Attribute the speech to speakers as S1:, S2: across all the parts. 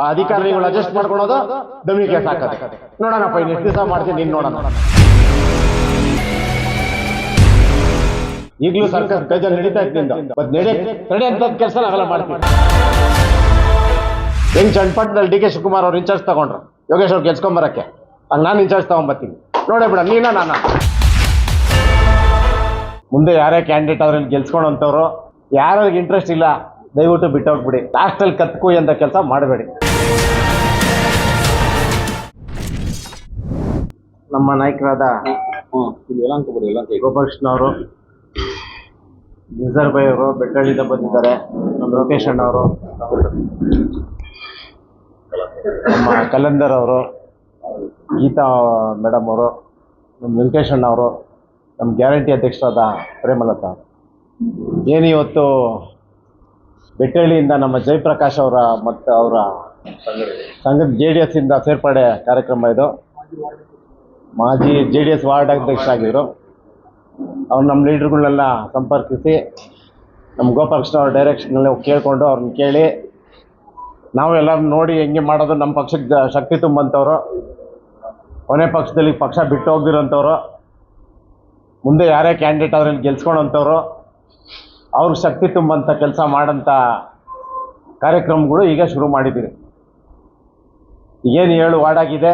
S1: ಆ ಅಧಿಕಾರಿಗಳು ಅಡ್ಜಸ್ಟ್ ಮಾಡ್ಕೊಳೋದು ದಮಿ ಕೇಸ್ ಹಾಕೋದು ನೋಡೋಣಪ್ಪ ಇನ್ನು ಎಷ್ಟು ದಿವಸ ಮಾಡ್ತೀನಿ ನೀನು ನೋಡೋಣ. ಈಗಲೂ ಸರ್ಕಾರ ಬೇಜಾರು ನಡೀತಾ ಇತ್ತು ನಿಂದು. ನಡೆ ನಡೆ ಅಂತ ಕೆಲಸ ನಾವೆಲ್ಲ ಮಾಡ್ತೀವಿ. ಹೆಂಗ್ ಚನ್ನಪಟ್ಟಣದಲ್ಲಿ ಡಿ ಕೆ ಶಿವಕುಮಾರ್ ಅವ್ರು ಇನ್ಚಾರ್ಜ್ ತಗೊಂಡ್ರು? ಯೋಗೇಶ್ ಅವ್ರು ಗೆಲ್ಸ್ಕೊಂಬರಕ್ಕೆ ಅಲ್ಲಿ ನಾನು ಇನ್ಚಾರ್ಜ್ ತಗೊಂಬರ್ತೀನಿ. ನೋಡೇ ಬಿಡ ನೀನ ನಾನು. ಮುಂದೆ ಯಾರೇ ಕ್ಯಾಂಡಿಡೇಟ್ ಅದ್ರಲ್ಲಿ ಗೆಲ್ಸ್ಕೊಂಡಂಥವ್ರು ಯಾರಿಗೆ ಇಂಟ್ರೆಸ್ಟ್ ಇಲ್ಲ ದಯವಿಟ್ಟು ಬಿಟ್ಟೋಗ್ಬಿಡಿ. ಲಾಸ್ಟಲ್ಲಿ ಕತ್ಕೋ ಅಂತ ಕೆಲಸ ಮಾಡಬೇಡಿ. ನಮ್ಮ ನಾಯಕರಾದ ಗೋಪಾಲಕೃಷ್ಣ ಅವರು ನಿಜರ್ ಬೈ ಅವರು ಬೆಟ್ಟಳ್ಳಿಯಿಂದ ಬಂದಿದ್ದಾರೆ. ನಮ್ಮ ಲೋಕೇಶ್ ಅಣ್ಣ ಅವರು ನಮ್ಮ ಕಲಂದರ್ ಅವರು ಗೀತಾ ಮೇಡಮ್ ಅವರು ನಮ್ಮ ವೆಂಕಟೇಶ್ ಅಣ್ಣ ಅವರು ನಮ್ಮ ಗ್ಯಾರಂಟಿ ಅಧ್ಯಕ್ಷರಾದ ಪ್ರೇಮಲತಾ ಅವರು. ಏನು ಇವತ್ತು ಬೆಟ್ಟಳ್ಳಿಯಿಂದ ನಮ್ಮ ಜಯಪ್ರಕಾಶ್ ಅವರ ಮತ್ತು ಅವರ ಸಂಘದ ಜೆ ಡಿ ಎಸ್ ಇಂದ ಸೇರ್ಪಡೆ ಕಾರ್ಯಕ್ರಮ ಇದು. ಮಾಜಿ ಜೆ ಡಿ ಎಸ್ ವಾರ್ಡ್ ಅಧ್ಯಕ್ಷರಾಗಿದ್ದರು ಅವ್ರು ನಮ್ಮ ಲೀಡ್ರ್ಗಳನ್ನೆಲ್ಲ ಸಂಪರ್ಕಿಸಿ ನಮ್ಮ ಗೋಪಾಲಕೃಷ್ಣ ಅವ್ರ ಡೈರೆಕ್ಷನಲ್ಲಿ ಕೇಳಿಕೊಂಡು ಅವ್ರನ್ನ ಕೇಳಿ ನಾವೆಲ್ಲ ನೋಡಿ ಹೆಂಗೆ ಮಾಡೋದು ನಮ್ಮ ಪಕ್ಷಕ್ಕೆ ಶಕ್ತಿ ತುಂಬಂಥವ್ರು ಕೊನೆ ಪಕ್ಷದಲ್ಲಿ ಪಕ್ಷ ಬಿಟ್ಟು ಹೋಗ್ದಿರೋಂಥವ್ರು, ಮುಂದೆ ಯಾರೇ ಕ್ಯಾಂಡಿಡೇಟ್ ಅದರಲ್ಲಿ ಗೆಲ್ಸ್ಕೊಳೋಂಥವ್ರು ಅವ್ರ ಶಕ್ತಿ ತುಂಬಂಥ ಕೆಲಸ ಮಾಡೋಂಥ ಕಾರ್ಯಕ್ರಮಗಳು ಈಗ ಶುರು ಮಾಡಿದ್ದೀರಿ. ಏನು ಏಳು ವಾರ್ಡಾಗಿದೆ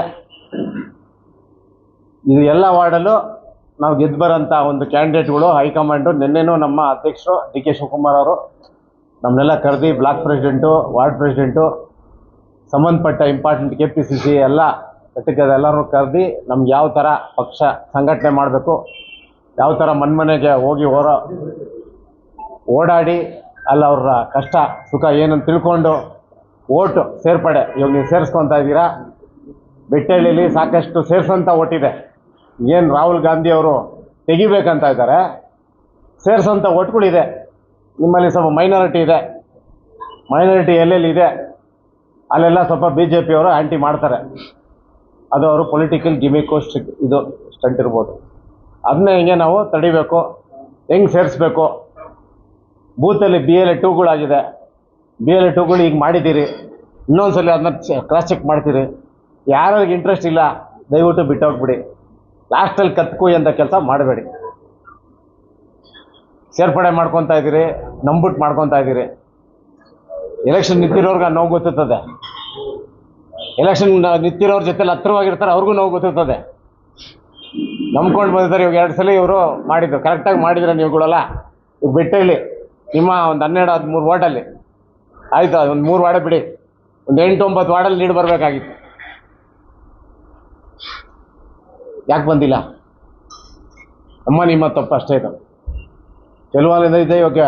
S1: ಇದು ಎಲ್ಲ ವಾರ್ಡಲ್ಲೂ ನಾವು ಗೆದ್ದು ಬರೋಂಥ ಒಂದು ಕ್ಯಾಂಡಿಡೇಟ್ಗಳು, ಹೈಕಮಾಂಡು, ನಿನ್ನೆನೂ ನಮ್ಮ ಅಧ್ಯಕ್ಷರು ಡಿ ಕೆ ಶಿವಕುಮಾರ್ ಅವರು ನಮ್ಮನ್ನೆಲ್ಲ ಕರೆದು ಬ್ಲಾಕ್ ಪ್ರೆಸಿಡೆಂಟು, ವಾರ್ಡ್ ಪ್ರೆಸಿಡೆಂಟು, ಸಂಬಂಧಪಟ್ಟ important K P C C ಎಲ್ಲ ಘಟಕದ ಎಲ್ಲರೂ ಕರೆದು ನಮ್ಗೆ ಯಾವ ಥರ ಪಕ್ಷ ಸಂಘಟನೆ ಮಾಡಬೇಕು, ಯಾವ ಥರ ಮನ್ಮನೆಗೆ ಹೋಗಿ ಹೊರ ಓಡಾಡಿ, ಅಲ್ಲಿ ಅವ್ರ ಕಷ್ಟ, ಸುಖ ಏನಂತ ತಿಳ್ಕೊಂಡು ಓಟು ಸೇರ್ಪಡೆ, ಇವಾಗ ನೀವು ಸೇರಿಸ್ಕೊತಾ ಇದ್ದೀರಾ, ಬೆಟ್ಟಳ್ಳಿಲಿ ಸಾಕಷ್ಟು ಸೇರಿಸೋಂಥ ಓಟಿದೆ. ಏನು ರಾಹುಲ್ ಗಾಂಧಿ ಅವರು ತೆಗಿಬೇಕಂತ ಇದ್ದಾರೆ ಸೇರಿಸೋಂಥ ಒಟ್ಟುಗಳಿದೆ ನಿಮ್ಮಲ್ಲಿ ಸ್ವಲ್ಪ ಮೈನಾರಿಟಿ ಇದೆ. ಮೈನಾರಿಟಿ ಎಲ್ಲೆಲ್ಲಿ ಇದೆ, ಅಲ್ಲೆಲ್ಲ ಸ್ವಲ್ಪ ಬಿ ಜೆ ಪಿಯವರು ಆ್ಯಂಟಿ ಮಾಡ್ತಾರೆ. ಅದು ಅವರು ಪೊಲಿಟಿಕಲ್ ಗಿಮಿಕು ಸ್ಟಿಕ್ ಇದು ಸ್ಟಂಟ್ ಇರ್ಬೋದು. ಅದನ್ನ ಹೆಂಗೆ ನಾವು ತಡಿಬೇಕು, ಹೆಂಗೆ ಸೇರಿಸ್ಬೇಕು? ಬೂತಲ್ಲಿ ಬಿ ಎಲ್ ಎ ಟೂಗಳಾಗಿದೆ. ಬಿ ಎಲ್ ಎ ಟೂಗಳು ಈಗ ಮಾಡಿದ್ದೀರಿ. ಇನ್ನೊಂದ್ಸಲ ಅದನ್ನ ಕ್ರಾಸ್ ಚೆಕ್ ಮಾಡ್ತೀರಿ. ಯಾರಿಗೆ ಇಂಟ್ರೆಸ್ಟ್ ಇಲ್ಲ, ದಯವಿಟ್ಟು ಬಿಟ್ಟೋಗ್ಬಿಡಿ. ಲಾಸ್ಟಲ್ಲಿ ಕತ್ಕು ಅಂತ ಕೆಲಸ ಮಾಡಬೇಡಿ. ಸೇರ್ಪಡೆ ಮಾಡ್ಕೊತಾ ಇದ್ದೀರಿ ನಂಬಿಟ್ಟು ಮಾಡ್ಕೊತಾ ಇದ್ದೀರಿ. ಎಲೆಕ್ಷನ್ ನಿಂತಿರೋರ್ಗೆ ನೋವು ಗೊತ್ತಿರ್ತದೆ. ಎಲೆಕ್ಷನ್ ನಿಂತಿರೋರ ಜೊತೆಲಿ ಹತ್ತಿರವಾಗಿರ್ತಾರೆ ಅವ್ರಿಗೂ ನೋವು ಗೊತ್ತಿರ್ತದೆ. ನಂಬ್ಕೊಂಡು ಬಂದಿದ್ದಾರೆ, ಇವಾಗ ಎರಡು ಸಲ ಇವರು ಮಾಡಿದ್ರು. ಕರೆಕ್ಟಾಗಿ ಮಾಡಿದ್ರೆ ನೀವುಗಳಲ್ಲ ಇವಾಗ ಹೇಳಿ ನಿಮ್ಮ ಒಂದು ಹನ್ನೆರಡು, ಹದಿಮೂರು ವಾರ್ಡಲ್ಲಿ. ಆಯಿತು ಒಂದು ಮೂರು ವಾರ್ಡ ಬಿಡಿ. ಒಂದು ಎಂಟು, ಒಂಬತ್ತು ವಾರ್ಡಲ್ಲಿ ನೀಡು ಬರಬೇಕಾಗಿತ್ತು. ಯಾಕೆ ಬಂದಿಲ್ಲ? ಅಮ್ಮ, ನಿಮ್ಮ ತಪ್ಪು ಅಷ್ಟೇ ಇದು. ಕೆಲವೊಂದು ಇದೆ, ಇವಾಗ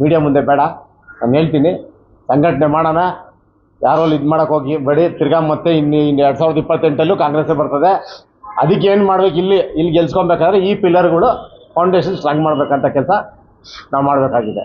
S1: ಮೀಡಿಯಾ ಮುಂದೆ ಬೇಡ. ನಾನು ಹೇಳ್ತೀನಿ, ಸಂಘಟನೆ ಮಾಡೋಣ. ಯಾರೋ ಇದು ಮಾಡೋಕೆ ಹೋಗಿ ಬೇಡಿ ತಿರ್ಗಾ ಮತ್ತೆ ಇನ್ನು ಇನ್ನು ಎರಡು ಸಾವಿರದ ಇಪ್ಪತ್ತೆಂಟಲ್ಲೂ ಕಾಂಗ್ರೆಸ್ಸೇ ಬರ್ತದೆ. ಅದಕ್ಕೆ ಏನು ಮಾಡ್ಬೇಕು ಇಲ್ಲಿ ಇಲ್ಲಿ ಗೆಲ್ಸ್ಕೊಬೇಕಾದ್ರೆ ಈ ಪಿಲ್ಲರ್ಗಳು ಫೌಂಡೇಶನ್ ಸ್ಟ್ರಾಂಗ್ ಮಾಡಬೇಕಂತ ಕೆಲಸ ನಾವು ಮಾಡಬೇಕಾಗಿದೆ.